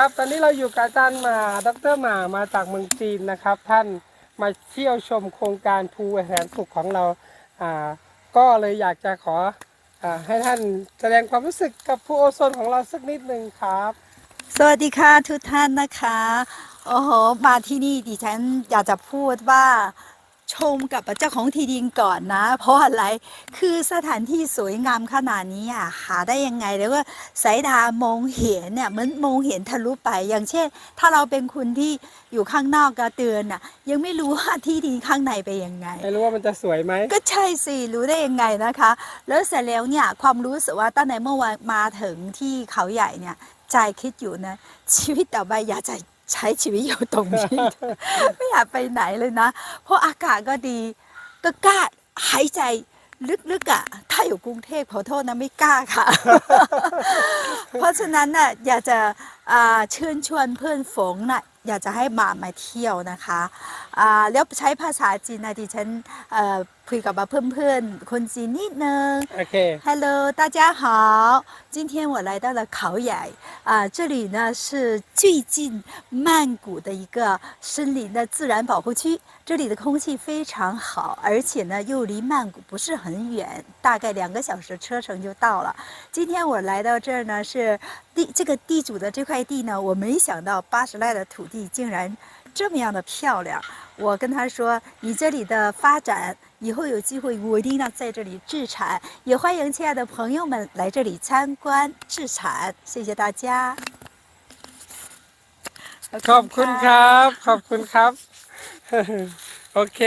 ครับตอนนี้เราอยู่กับอาจารย์หมาดรหมามาจากเมืองจีนนะครับ ท่านมาเที่ยวชมโครงการภูแสนสุขของเราอ่าก็เลยอยากจะขออาให้ท่านแสดงความรู้สึกกับภูโอโซนของเราสักนิดหนึ่งครับ สวัสดีค่ะทุกท่านนะคะ โอ้โห มาที่นี่ดิฉันอยากจะพูดว่า ชมกับเจ้าของที่ดินก่อนนะ เพราะอะไรคือสถานที่สวยงามขนาดนี้อะหาได้ยังไงแล้วก็สายตามองเห็นเนี่ยเหมือนมองเห็นทะลุไป อย่างเช่น ถ้าเราเป็นคนที่อยู่ข้างนอกกระเตือนอะ ยังไม่รู้ว่าที่ดินข้างในเป็นยังไงไม่รู้ว่ามันจะสวยไหมก็ใช่สิรู้ได้ยังไงนะคะ แล้วเสร็จแล้วเนี่ยความรู้สึกว่าตั้งแต่เมื่อวานมาถึงที่เขาใหญ่เนี่ยใจคิดอยู่นะชีวิตต่อไปอยากจะ ใช้ชีวิตอยู่ตรงนี้ ไม่อยากไปไหนเลยนะ เพราะอากาศก็ดีก็กล้าหายใจลึกๆอะ ถ้าอยู่กรุงเทพขอโทษนะไม่กล้าค่ะ เพราะฉะนั้นน่ะอยากจะเชิญชวนเพื่อนฝงน่ะ อยากจะให้มามาเที่ยวนะคะอ่าแล้วใช้ภาษาจีนนะดิฉันเอ่อคุยกับเพื่อนๆคนจีนนิดนึง โอเค Hello，大家好，今天我来到了考雅啊，这里呢是最近曼谷的一个森林的自然保护区，这里的空气非常好，而且呢又离曼谷不是很远，大概两个小时车程就到了。今天我来到这儿呢是地这个地主的这块地呢，我没想到八十来的土地 ”你竟然这么样的漂亮。我跟他说：“你这里的发展，以后有机会我一定要在这里置产，也欢迎亲爱的朋友们来这里参观置产。”谢谢大家。ขอบคุณครับ ขอบคุณครับ โอเค